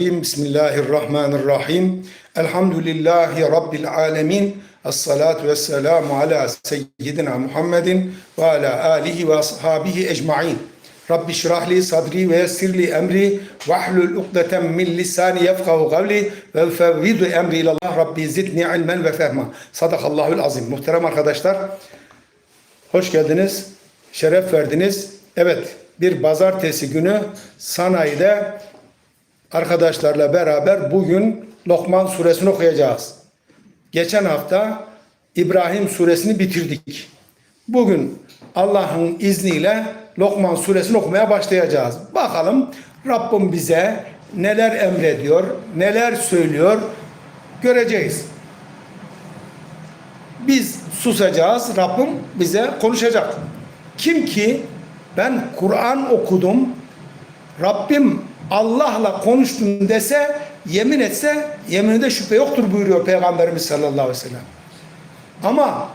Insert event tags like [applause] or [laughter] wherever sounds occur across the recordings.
Bismillahirrahmanirrahim. Elhamdülillahi Rabbil alemin. Esselatu vesselamu ala seyyidina Muhammedin ve ala alihi ve ashabihi ecma'in. Rabbi şrahli sadri ve yessirli emri ve ahlul ukdeten min lisani yefkahu kavli ve fevvidu emri ilallah Rabbi zidni ilmen ve fehma. Sadakallahul azim. Muhterem arkadaşlar, hoş geldiniz, şeref verdiniz. Evet, bir pazartesi günü sanayide arkadaşlarla beraber bugün Lokman suresini okuyacağız. Geçen hafta İbrahim suresini bitirdik. Bugün Allah'ın izniyle Lokman suresini okumaya başlayacağız. Bakalım Rabbim bize neler emrediyor, neler söylüyor göreceğiz. Biz susacağız, Rabbim bize konuşacak. Kim ki ben Kur'an okudum, Rabbim Allah'la konuştum dese, yemin etse, yemininde şüphe yoktur buyuruyor Peygamberimiz sallallahu aleyhi ve sellem. Ama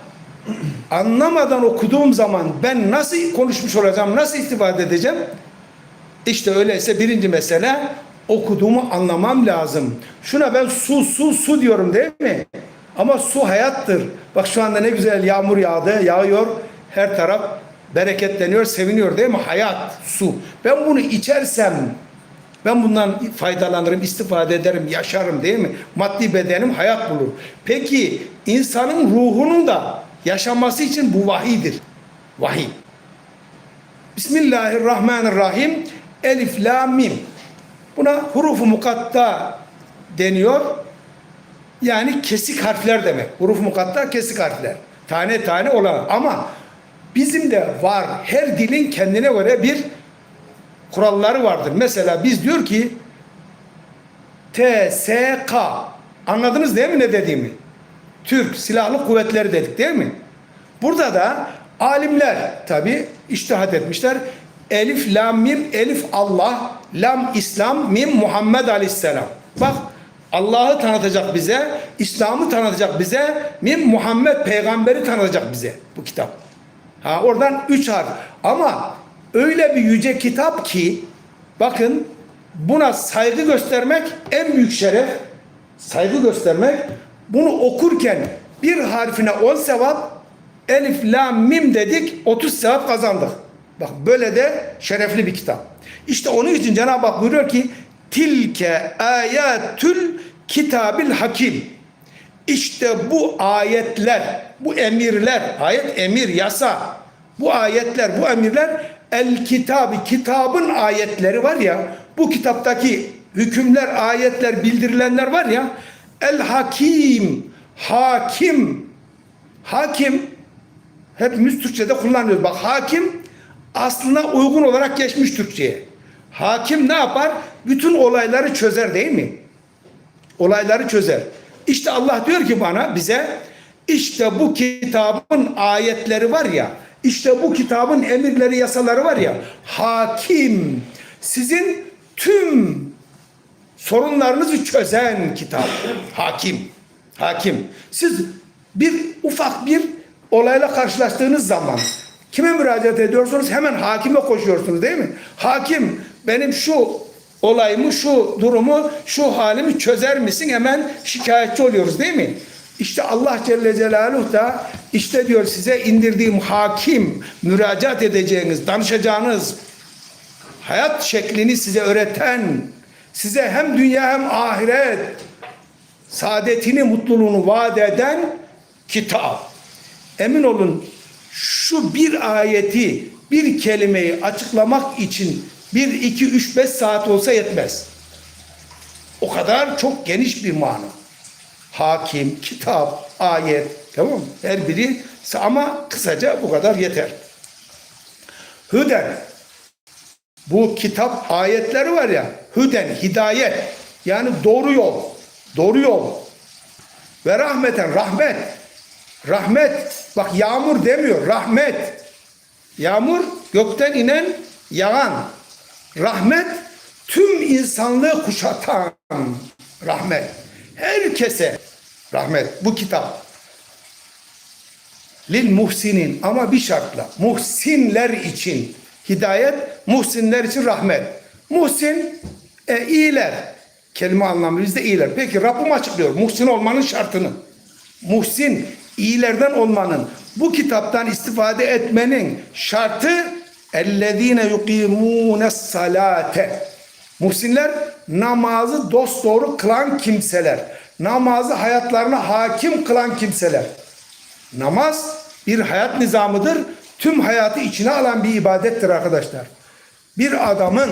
[clears throat] anlamadan okuduğum zaman ben nasıl konuşmuş olacağım, nasıl istifade edeceğim? İşte öyleyse birinci mesele okuduğumu anlamam lazım. Şuna ben su su su diyorum değil mi? Ama su hayattır. Bak şu anda ne güzel yağmur yağdı, yağıyor. Her taraf bereketleniyor, seviniyor değil mi? Hayat, su. Ben bunu içersem ben bundan faydalanırım, istifade ederim, yaşarım değil mi? Maddi bedenim hayat bulur. Peki insanın ruhunun da yaşaması için bu vahidir. Vahiy. Bismillahirrahmanirrahim. Elif, la, mim. Buna hurufu mukatta deniyor. Yani kesik harfler demek. Huruf mukatta kesik harfler. Tane tane olan. Ama bizim de var. Her dilin kendine göre bir kuralları vardır. Mesela biz diyor ki TSK anladınız değil mi ne dediğimi? Türk Silahlı Kuvvetleri dedik değil mi? Burada da alimler tabi iştihat etmişler. Elif, lam, mim, elif Allah, lam İslam, mim Muhammed Aleyhisselam. Bak Allah'ı tanıtacak bize, İslam'ı tanıtacak bize, mim Muhammed peygamberi tanıtacak bize bu kitap. Ha oradan üç harf. Ama öyle bir yüce kitap ki bakın buna saygı göstermek en büyük şeref. Saygı göstermek. Bunu okurken bir harfine on sevap, elif, la, mim dedik, 30 sevap kazandık. Bak böyle de şerefli bir kitap. İşte onun için Cenab-ı Hak buyuruyor ki tilke ayatül kitabil hakim. İşte bu ayetler, bu emirler, ayet emir, yasa, bu ayetler, bu emirler el kitabı, kitabın ayetleri var ya, bu kitaptaki hükümler, ayetler, bildirilenler var ya, el hakim, hakim, hakim, hepimiz Türkçe'de kullanıyoruz. Bak hakim aslına uygun olarak geçmiş Türkçe'ye. Hakim ne yapar? Bütün olayları çözer değil mi? Olayları çözer. İşte Allah diyor ki bana bize işte bu kitabın ayetleri var ya işte bu kitabın emirleri yasaları var ya hakim sizin tüm sorunlarınızı çözen kitap. Hakim. Hakim. Siz bir ufak bir olayla karşılaştığınız zaman kime müracaat ediyorsunuz? Hemen hakime koşuyorsunuz değil mi? Hakim benim şu olayımı, şu durumu, şu halimi çözer misin? Hemen şikayetçi oluyoruz değil mi? İşte Allah Celle Celaluhu da işte diyor size indirdiğim hakim, müracaat edeceğiniz, danışacağınız hayat şeklini size öğreten, size hem dünya hem ahiret saadetini, mutluluğunu vaat eden kitap. Emin olun şu bir ayeti, bir kelimeyi açıklamak için bir, iki, üç, beş saat olsa yetmez. O kadar çok geniş bir mana. Hakim, kitap, ayet, tamam mı? Her biri ama kısaca bu kadar yeter. Hüden, bu kitap ayetleri var ya, hüden, hidayet, yani doğru yol, doğru yol. Ve rahmeten, rahmet, rahmet, bak yağmur demiyor, rahmet. Yağmur gökten inen yağan, Rahmet tüm insanlığı kuşatan rahmet. Herkese rahmet bu kitap. Lil muhsinin ama bir şartla muhsinler için hidayet muhsinler için rahmet. Muhsin e, iyiler. Kelime anlamı bizde iyiler. Peki Rabbim açıklıyor muhsin olmanın şartını. Muhsin iyilerden olmanın bu kitaptan istifade etmenin şartı ellezine yuqimune salate muhsinler namazı dosdoğru kılan kimseler. Namazı hayatlarına hakim kılan kimseler. Namaz bir hayat nizamıdır. Tüm hayatı içine alan bir ibadettir arkadaşlar. Bir adamın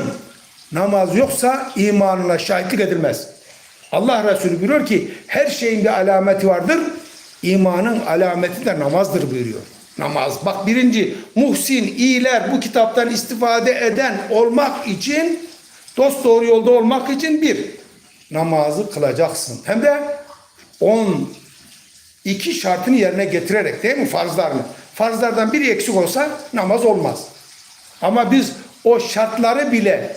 namaz yoksa imanına şahitlik edilmez. Allah Resulü buyuruyor ki her şeyin bir alameti vardır. İmanın alameti de namazdır buyuruyor. Namaz. Bak birinci muhsin, iyiler bu kitaptan istifade eden olmak için dost doğru yolda olmak için bir namazı kılacaksın. Hem de on iki şartını yerine getirerek değil mi farzlarını? Farzlardan biri eksik olsa namaz olmaz. Ama biz o şartları bile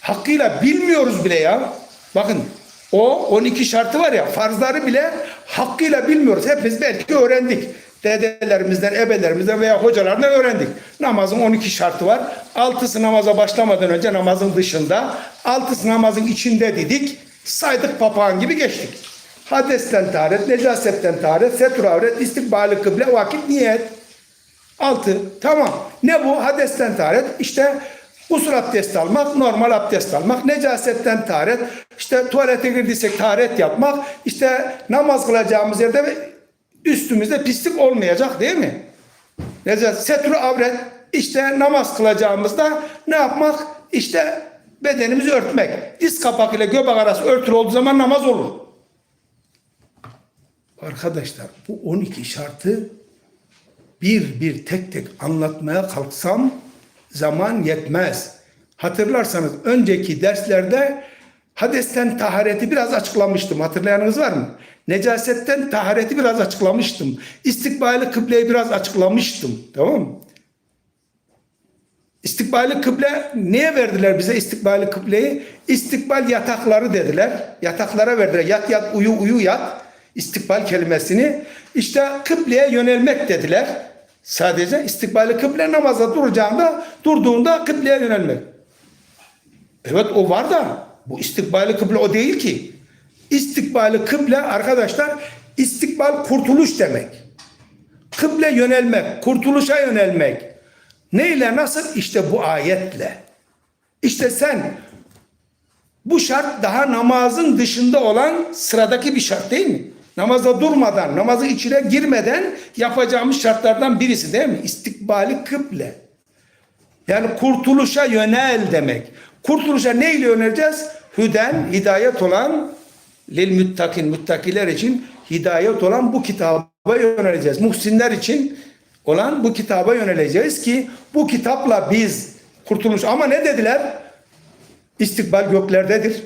hakkıyla bilmiyoruz bile ya. Bakın o 12 şartı var ya farzları bile hakkıyla bilmiyoruz. Hepimiz belki öğrendik. Dedelerimizden, ebelerimizden veya hocalardan öğrendik. Namazın 12 şartı var. Altısı namaza başlamadan önce namazın dışında. Altısı namazın içinde dedik. Saydık papağan gibi geçtik. Hadesten taharet, necasetten taharet, setur avret, istikbali kıble, vakit, niyet. Altı. Tamam. Ne bu? Hadesten taharet. İşte usul abdest almak, normal abdest almak, necasetten taharet, işte tuvalete girdiysek taharet yapmak, işte namaz kılacağımız yerde üstümüzde pislik olmayacak değil mi? Necaset, setru avret, işte namaz kılacağımızda ne yapmak? İşte bedenimizi örtmek. Diz kapak ile göbek arası örtülü olduğu zaman namaz olur. Arkadaşlar bu 12 şartı bir bir tek tek anlatmaya kalksam zaman yetmez. Hatırlarsanız önceki derslerde hadesten tahareti biraz açıklamıştım. Hatırlayanınız var mı? Necasetten tahareti biraz açıklamıştım. İstikbali kıbleyi biraz açıklamıştım. Tamam mı? İstikbali kıble niye verdiler bize istikbali kıbleyi? İstikbal yatakları dediler. Yataklara verdiler. Yat yat uyu uyu yat. İstikbal kelimesini. İşte kıbleye yönelmek dediler. Sadece istikbali kıble namaza duracağında durduğunda kıbleye yönelmek. Evet o var da bu istikbali kıble o değil ki. İstikbali kıble arkadaşlar istikbal kurtuluş demek. Kıble yönelmek, kurtuluşa yönelmek. Neyle nasıl? İşte bu ayetle. İşte sen bu şart daha namazın dışında olan sıradaki bir şart değil mi? Namaza durmadan, namazı içine girmeden yapacağımız şartlardan birisi değil mi? İstikbali kıble. Yani kurtuluşa yönel demek. Kurtuluşa neyle yöneleceğiz? Hüden, hidayet olan lil müttakin, müttakiler için hidayet olan bu kitaba yöneleceğiz. Muhsinler için olan bu kitaba yöneleceğiz ki bu kitapla biz kurtuluş. Ama ne dediler? İstikbal göklerdedir.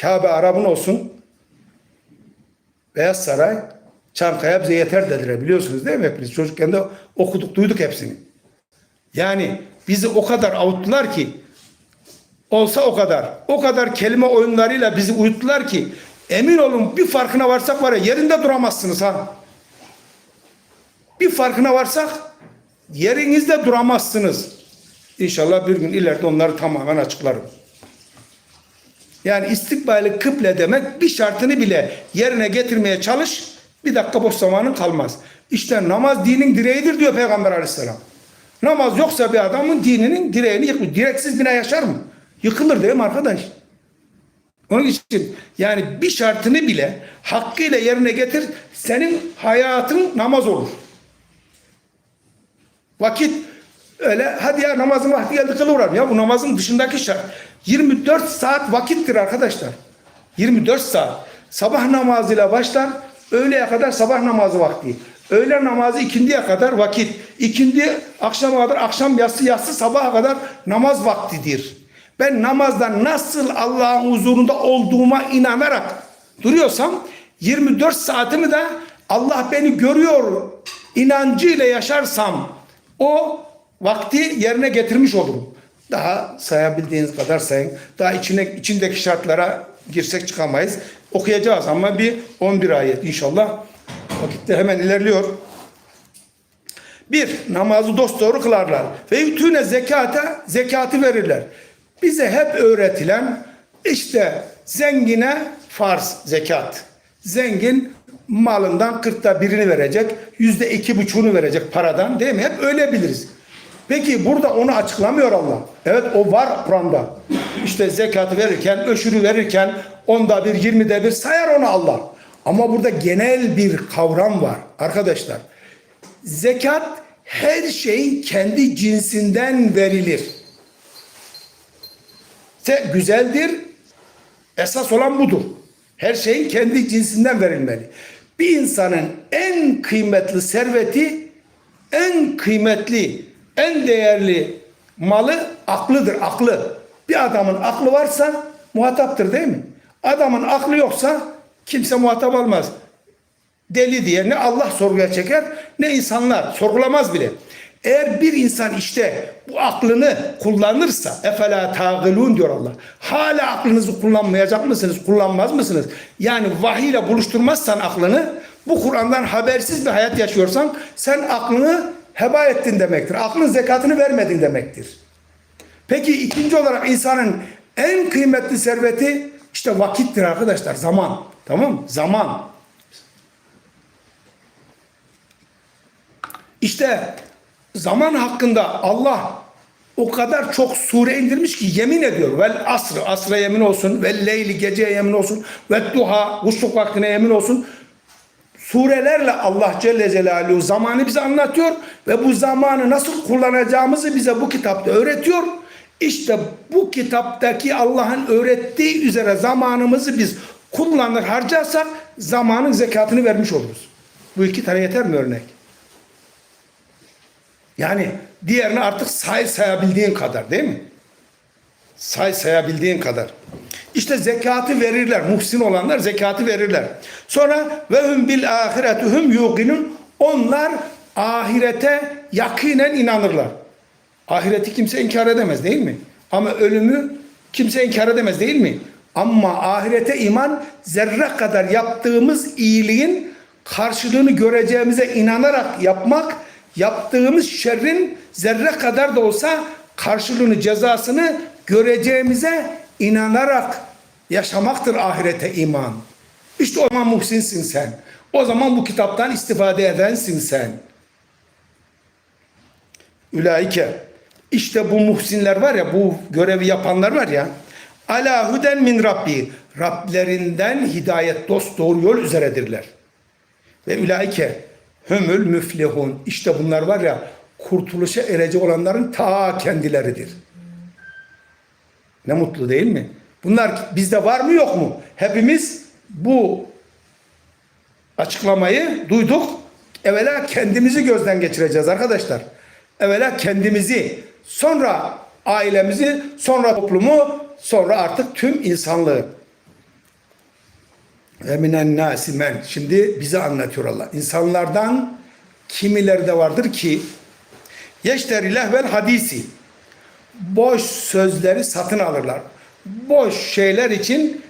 Kabe Arap'ın olsun. Beyaz Saray, Çankaya bize yeter dediler. Biliyorsunuz değil mi hepiniz? Çocukken de okuduk, duyduk hepsini. Yani bizi o kadar avuttular ki olsa o kadar. O kadar kelime oyunlarıyla bizi uyuttular ki emin olun bir farkına varsak var ya yerinde duramazsınız ha. Bir farkına varsak yerinizde duramazsınız. İnşallah bir gün ileride onları tamamen açıklarım. Yani istikbali kıble demek bir şartını bile yerine getirmeye çalış bir dakika boş zamanın kalmaz. İşte namaz dinin direğidir diyor Peygamber aleyhisselam. Namaz yoksa bir adamın dininin direğini yıkmıyor. Direksiz bina yaşar mı? Yıkılır değil mi arkadaş? Onun için yani bir şartını bile hakkıyla yerine getir senin hayatın namaz olur. Vakit öyle hadi ya namazın vakti geldi kılıvıralım ya bu namazın dışındaki şart. 24 saat vakittir arkadaşlar. 24 saat. Sabah namazıyla başlar öğleye kadar sabah namazı vakti. Öğle namazı ikindiye kadar vakit. İkindi akşama kadar akşam yatsı yatsı sabaha kadar namaz vaktidir. Ben namazda nasıl Allah'ın huzurunda olduğuma inanarak duruyorsam 24 saatimi de Allah beni görüyor inancıyla yaşarsam o vakti yerine getirmiş olurum. Daha sayabildiğiniz kadar sayın. Daha içine, içindeki şartlara girsek çıkamayız. Okuyacağız ama bir 11 ayet inşallah. Vakitte hemen ilerliyor. Bir, namazı dosdoğru kılarlar. Ve yütüne zekata, zekatı verirler. Bize hep öğretilen İşte zengine farz zekat. Zengin malından kırkta birini verecek, yüzde iki buçuğunu verecek paradan değil mi? Hep öyle biliriz. Peki burada onu açıklamıyor Allah. Evet o var Kur'an'da. İşte zekatı verirken, öşürü verirken onda bir, yirmide bir sayar onu Allah. Ama burada genel bir kavram var arkadaşlar. Zekat her şeyin kendi cinsinden verilir. Se güzeldir. Esas olan budur. Her şeyin kendi cinsinden verilmeli. Bir insanın en kıymetli serveti, en kıymetli, en değerli malı aklıdır, aklı. Bir adamın aklı varsa muhataptır değil mi? Adamın aklı yoksa kimse muhatap almaz deli diye ne Allah sorguya çeker ne insanlar sorgulamaz bile. Eğer bir insan işte bu aklını kullanırsa efela tağilun diyor Allah. Hala aklınızı kullanmayacak mısınız? Kullanmaz mısınız? Yani vahiy ile buluşturmazsan aklını bu Kur'an'dan habersiz bir hayat yaşıyorsan sen aklını heba ettin demektir. Aklın zekatını vermedin demektir. Peki ikinci olarak insanın en kıymetli serveti işte vakittir arkadaşlar. Zaman. Tamam mı? Zaman. İşte zaman hakkında Allah o kadar çok sure indirmiş ki yemin ediyor. Vel asr, asra yemin olsun. Vel leyli, geceye yemin olsun. Ve duha, kuşluk vaktine yemin olsun. Surelerle Allah Celle Celaluhu zamanı bize anlatıyor. Ve bu zamanı nasıl kullanacağımızı bize bu kitapta öğretiyor. İşte bu kitaptaki Allah'ın öğrettiği üzere zamanımızı biz kullanır harcarsak zamanın zekatını vermiş oluruz. Bu iki tane yeter mi örnek? Yani diğerini artık say sayabildiğin kadar değil mi? Say sayabildiğin kadar. İşte zekatı verirler. Muhsin olanlar zekatı verirler. Sonra ve hum bil ahiretuhum yuqinun. Onlar ahirete yakinen inanırlar. Ahireti kimse inkar edemez değil mi? Ama ölümü kimse inkar edemez değil mi? Ama ahirete iman zerre kadar yaptığımız iyiliğin karşılığını göreceğimize inanarak yapmak, yaptığımız şerrin zerre kadar da olsa karşılığını, cezasını göreceğimize inanarak yaşamaktır ahirete iman. İşte o zaman muhsinsin sen. O zaman bu kitaptan istifade edensin sen. Ülaike. İşte bu muhsinler var ya, bu görevi yapanlar var ya. Ala huden min Rabbi. Rablerinden hidayet dost doğru yol üzeredirler. Ve ülaike hümül müflihun. İşte bunlar var ya kurtuluşa ereci olanların ta kendileridir. Ne mutlu değil mi? Bunlar bizde var mı yok mu? Hepimiz bu açıklamayı duyduk. Evvela kendimizi gözden geçireceğiz arkadaşlar. Evvela kendimizi, sonra ailemizi, sonra toplumu, sonra artık tüm insanlığı. Ve minen nasi men. Şimdi bize anlatıyor Allah. İnsanlardan kimileri de vardır ki yeşteri lehvel hadisi. Boş sözleri satın alırlar. Boş şeyler için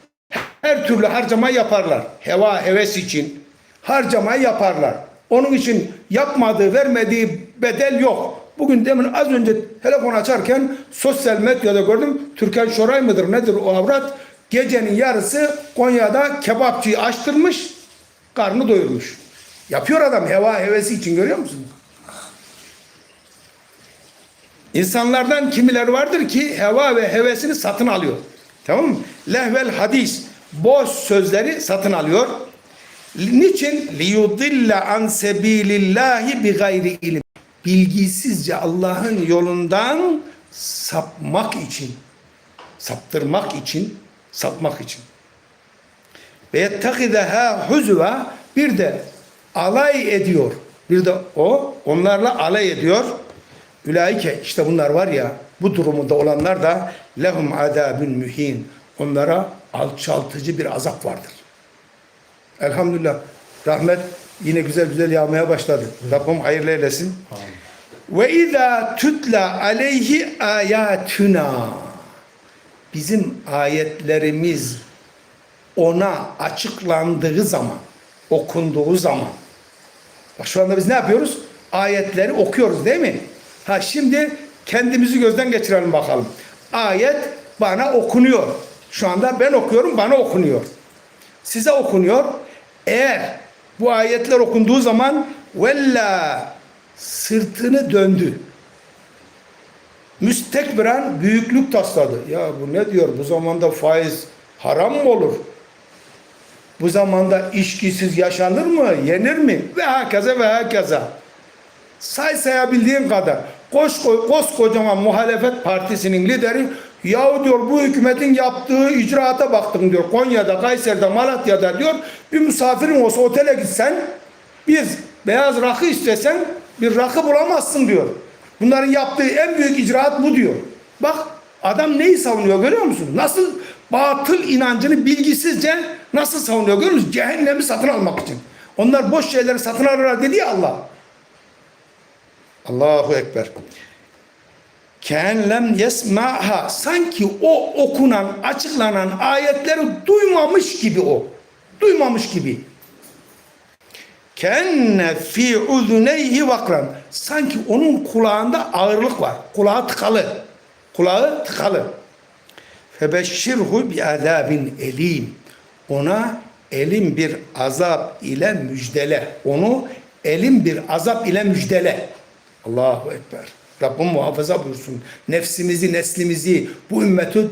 her türlü harcama yaparlar. Heva heves için harcama yaparlar. Onun için yapmadığı, vermediği bedel yok. Bugün demin az önce telefon açarken sosyal medyada gördüm. Türkan Şoray mıdır nedir o avrat? Gecenin yarısı Konya'da kebapçıyı açtırmış, karnını doyurmuş. Yapıyor adam heva hevesi için görüyor musun? İnsanlardan kimileri vardır ki heva ve hevesini satın alıyor. Tamam mı? Lehvel hadis boş sözleri satın alıyor. Niçin? liyudilla an sebilillahi bi gayri ilim. Bilgisizce Allah'ın yolundan sapmak için, saptırmak için, sapmak için. Ve yettekideha huzva bir de alay ediyor. Bir de o onlarla alay ediyor. Ülaike işte bunlar var ya bu durumunda olanlar da lehum adabun mühin. Onlara alçaltıcı bir azap vardır. Elhamdülillah. Rahmet yine güzel güzel yağmaya başladı. Rabbim hayırlı eylesin. Ve izâ tutla aleyhi ayatuna. Bizim ayetlerimiz ona açıklandığı zaman, okunduğu zaman. Bak şu anda biz ne yapıyoruz? Ayetleri okuyoruz değil mi? Ha şimdi kendimizi gözden geçirelim bakalım. Ayet bana okunuyor. Şu anda ben okuyorum, bana okunuyor. Size okunuyor. Eğer bu ayetler okunduğu zaman vella sırtını döndü. Müstekbiren büyüklük tasladı. Ya bu ne diyor? Bu zamanda faiz haram mı olur? Bu zamanda içkisiz yaşanır mı? Yenir mi? Ve herkese ve herkese. Say sayabildiğin kadar. Koş, koskocaman muhalefet partisinin lideri yahu diyor bu hükümetin yaptığı icraata baktım diyor. Konya'da, Kayseri'de, Malatya'da diyor bir misafirin olsa otele gitsen bir beyaz rakı istesen bir rakı bulamazsın diyor. Bunların yaptığı en büyük icraat bu diyor. Bak adam neyi savunuyor görüyor musun? Nasıl batıl inancını bilgisizce nasıl savunuyor görüyor musun? Cehennemi satın almak için. Onlar boş şeyleri satın alırlar dedi ya Allah. Allahu Ekber. Kenlem yesmaha sanki o okunan, açıklanan ayetleri duymamış gibi o. Duymamış gibi. Kenne fi uzuneyhi vakran. Sanki onun kulağında ağırlık var. Kulağı tıkalı. Kulağı tıkalı. Febeşşirhu bi azabin elim. Ona elim bir azap ile müjdele. Onu elim bir azap ile müjdele. Allahu Ekber. Rabbim muhafaza buyursun. Nefsimizi, neslimizi, bu ümmeti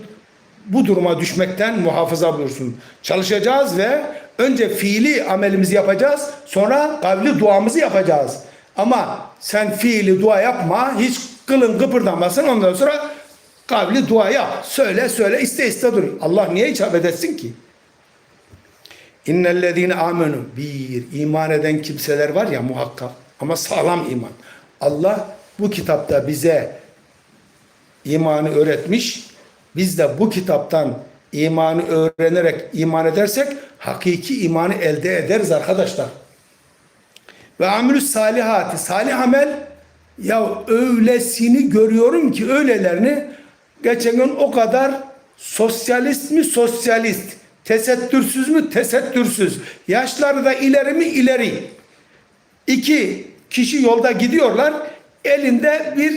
bu duruma düşmekten muhafaza buyursun. Çalışacağız ve önce fiili amelimizi yapacağız, sonra kavli duamızı yapacağız. Ama sen fiili dua yapma, hiç kılın kıpırdamasın ondan sonra kavli dua yap. Söyle söyle iste iste dur. Allah niye icabet etsin ki? İnnellezine amenu bir iman eden kimseler var ya muhakkak ama sağlam iman. Allah bu kitapta bize imanı öğretmiş. Biz de bu kitaptan imanı öğrenerek iman edersek hakiki imanı elde ederiz arkadaşlar. Ve amelü salihati salih amel ya öylesini görüyorum ki öylelerini geçen gün o kadar sosyalist mi sosyalist tesettürsüz mü tesettürsüz yaşları da ileri mi ileri iki kişi yolda gidiyorlar elinde bir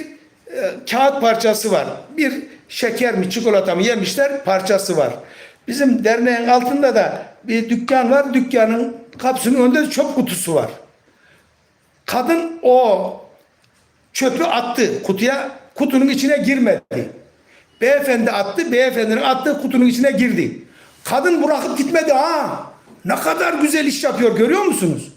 e, kağıt parçası var bir şeker mi çikolata mı yemişler parçası var. Bizim derneğin altında da bir dükkan var dükkanın kapısının önünde çöp kutusu var. Kadın o çöpü attı kutuya kutunun içine girmedi. Beyefendi attı beyefendinin attığı kutunun içine girdi. Kadın bırakıp gitmedi ha ne kadar güzel iş yapıyor görüyor musunuz?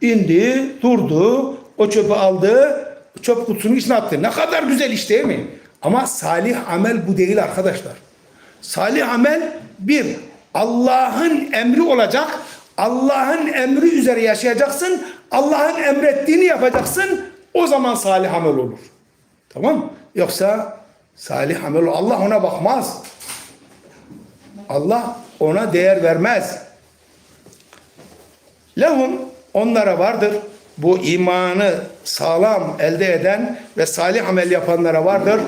İndi, durdu, o çöpü aldı, çöp kutusunun içine attı. Ne kadar güzel iş değil mi? Ama salih amel bu değil arkadaşlar. Salih amel bir, Allah'ın emri olacak. Allah'ın emri üzere yaşayacaksın. Allah'ın emrettiğini yapacaksın. O zaman salih amel olur. Tamam mı? Yoksa salih amel olur. Allah ona bakmaz. Allah ona değer vermez. Lehum onlara vardır. Bu imanı sağlam elde eden ve salih amel yapanlara vardır.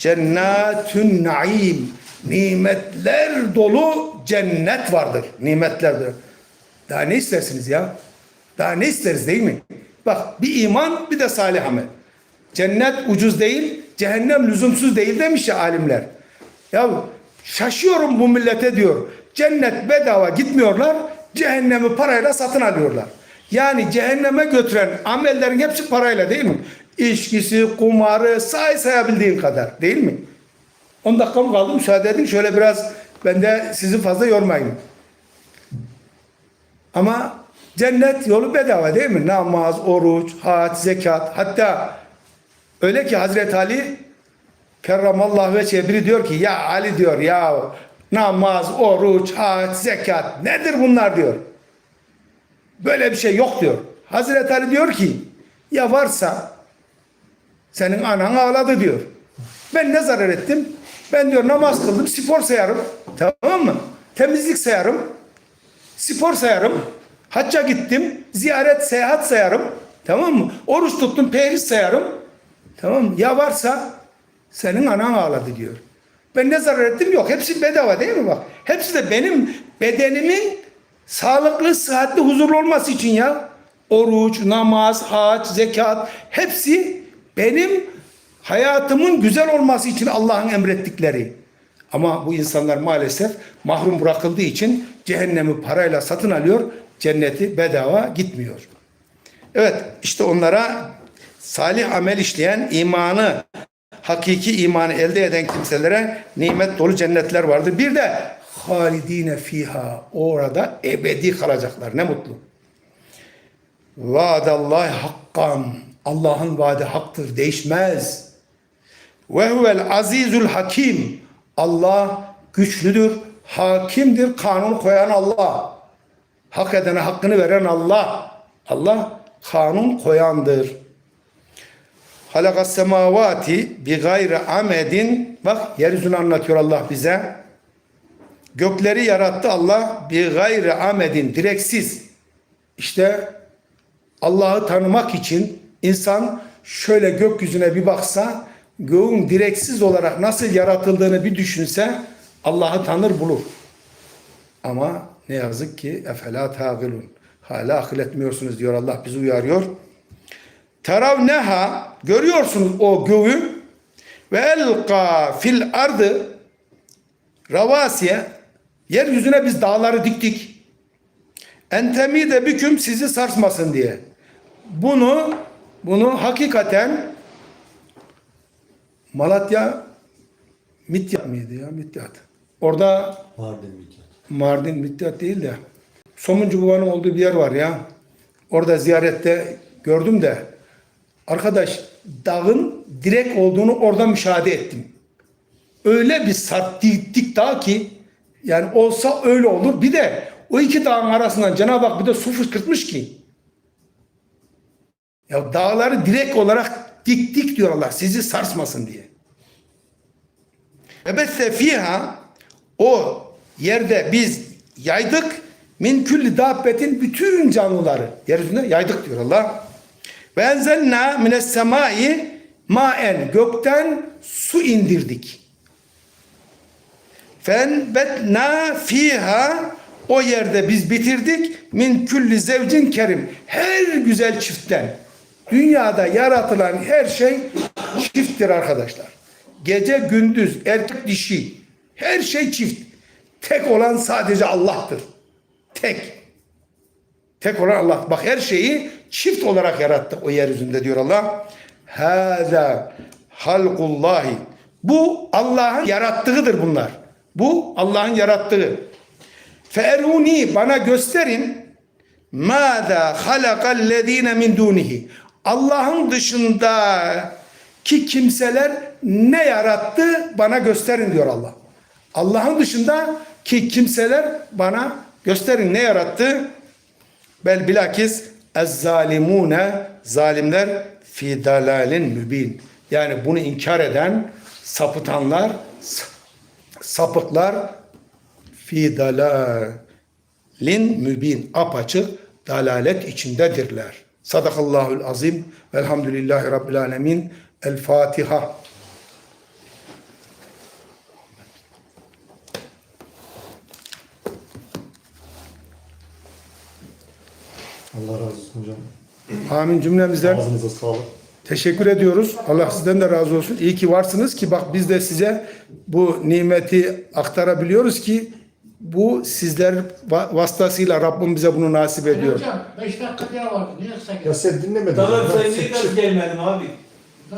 Cennetün naim. Nimetler dolu cennet vardır. Nimetlerdir. Daha ne istersiniz ya? Daha ne isteriz değil mi? Bak bir iman bir de salih amel. Cennet ucuz değil, cehennem lüzumsuz değil demiş ya alimler. Ya şaşıyorum bu millete diyor. Cennet bedava gitmiyorlar, cehennemi parayla satın alıyorlar. Yani cehenneme götüren amellerin hepsi parayla değil mi? İçkisi, kumarı, say sayabildiğin kadar değil mi? 10 dakika mı kaldı müsaade edin şöyle biraz ben de sizi fazla yormayayım. Ama cennet yolu bedava değil mi? Namaz, oruç, hac, zekat hatta öyle ki Hazreti Ali kerramallahu ve biri diyor ki ya Ali diyor ya namaz, oruç, hac, zekat nedir bunlar diyor. Böyle bir şey yok diyor. Hazreti Ali diyor ki ya varsa senin anan ağladı diyor. Ben ne zarar ettim? Ben diyor namaz kıldım, spor sayarım. Tamam mı? Temizlik sayarım. Spor sayarım. Hacca gittim. Ziyaret, seyahat sayarım. Tamam mı? Oruç tuttum, periz sayarım. Tamam mı? Ya varsa senin anan ağladı diyor. Ben ne zarar ettim? Yok. Hepsi bedava değil mi bak? Hepsi de benim bedenimin sağlıklı, sıhhatli, huzurlu olması için ya. Oruç, namaz, hac, zekat hepsi benim hayatımın güzel olması için Allah'ın emrettikleri. Ama bu insanlar maalesef mahrum bırakıldığı için cehennemi parayla satın alıyor, cenneti bedava gitmiyor. Evet işte onlara salih amel işleyen imanı, hakiki imanı elde eden kimselere nimet dolu cennetler vardır. Bir de halidine fiha orada ebedi kalacaklar. Ne mutlu. Vaadallahi hakkan. Allah'ın vaadi haktır, değişmez. Ve huvel azizul hakim. Allah güçlüdür, hakimdir, kanun koyan Allah. Hak edene hakkını veren Allah. Allah kanun koyandır. Halakas semavati bi gayri amedin. Bak yeryüzünü anlatıyor Allah bize. Gökleri yarattı Allah bi gayri amedin direksiz. İşte Allah'ı tanımak için insan şöyle gökyüzüne bir baksa, göğün direksiz olarak nasıl yaratıldığını bir düşünse Allah'ı tanır bulur. Ama ne yazık ki efela tagilun. Hala akıl etmiyorsunuz diyor Allah bizi uyarıyor. Terav neha görüyorsunuz o göğü ve elqa fil ardı ravasiye yeryüzüne biz dağları diktik. Entemi de büküm sizi sarsmasın diye. Bunu bunu hakikaten Malatya Midyat mıydı ya Midyat? Orada Mardin Midyat. Mardin Midyat değil de Somuncu Baba'nın olduğu bir yer var ya. Orada ziyarette gördüm de arkadaş dağın direk olduğunu orada müşahede ettim. Öyle bir sarp dik, dağ ki yani olsa öyle olur. Bir de o iki dağın arasından Cenab-ı Hak bir de su fışkırtmış ki ya dağları direkt olarak dik dik diyor Allah sizi sarsmasın diye. Ebesse fiha o yerde biz yaydık min külli dabbetin bütün canlıları yeryüzünde yaydık diyor Allah. Ve enzelna mines semai maen gökten su indirdik. Fenbetna fiha o yerde biz bitirdik min külli zevcin kerim her güzel çiftten dünyada yaratılan her şey çifttir arkadaşlar. Gece gündüz erkek dişi her şey çift. Tek olan sadece Allah'tır. Tek. Tek olan Allah. Bak her şeyi çift olarak yarattı o yeryüzünde diyor Allah. Hâzâ halkullahi. Bu Allah'ın yarattığıdır bunlar. Bu Allah'ın yarattığı. Feruni bana gösterin. Mâzâ halakallezîne min dûnihi. Allah'ın dışında ki kimseler ne yarattı bana gösterin diyor Allah. Allah'ın dışında ki kimseler bana gösterin ne yarattı? Bel bilakis ez zalimune zalimler fi dalalin mübin. Yani bunu inkar eden sapıtanlar sapıklar fi dalalin mübin apaçık dalalet içindedirler. Sadakallahul azim. Velhamdülillahi Rabbil alemin. El Fatiha. Allah razı olsun hocam. Amin cümlemizden. Ağzınıza sağlık. Teşekkür ediyoruz. Allah sizden de razı olsun. İyi ki varsınız ki bak biz de size bu nimeti aktarabiliyoruz ki bu sizler va- vasıtasıyla Rabbim bize bunu nasip ediyor. Hocam 5 dakika daha vardı. Niye kısa Ya sen dinlemedin. Tamam sen niye nasıl gelmedin abi?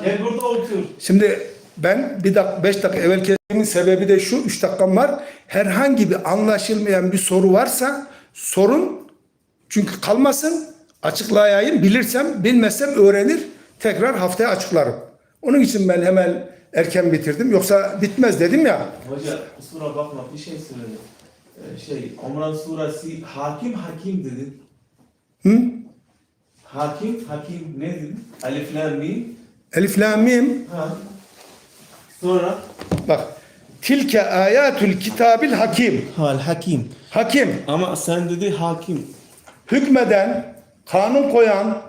Gel burada otur. Şimdi ben bir dakika, beş dakika evvel kesmemin sebebi de şu, üç dakikam var. Herhangi bir anlaşılmayan bir soru varsa sorun çünkü kalmasın açıklayayım. Bilirsem, bilmezsem öğrenir. Tekrar haftaya açıklarım. Onun için ben hemen erken bitirdim. Yoksa bitmez dedim ya. Hoca kusura bakma bir şey söyledim. Ee, şey Umran suresi hakim hakim dedin. Hı? Hakim hakim ne dedin? Alif lam mim. Elif la mim. Ha. Sonra Bak. Tilke ayatul kitabil hakim. hal hakim. Hakim. Ama sen dedi hakim. Hükmeden, kanun koyan,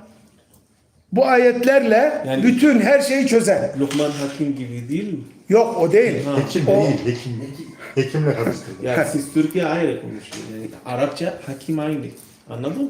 bu ayetlerle Yani- bütün her şeyi çözen. Lokman hakim gibi değil mi? Yok o değil. Ha. Hekim O- değil, hekim. Hekimle karıştırdım. Ya siz Türkiye ayrı konuşuyorsunuz. Yani Arapça hakim aynı. Anladın mı?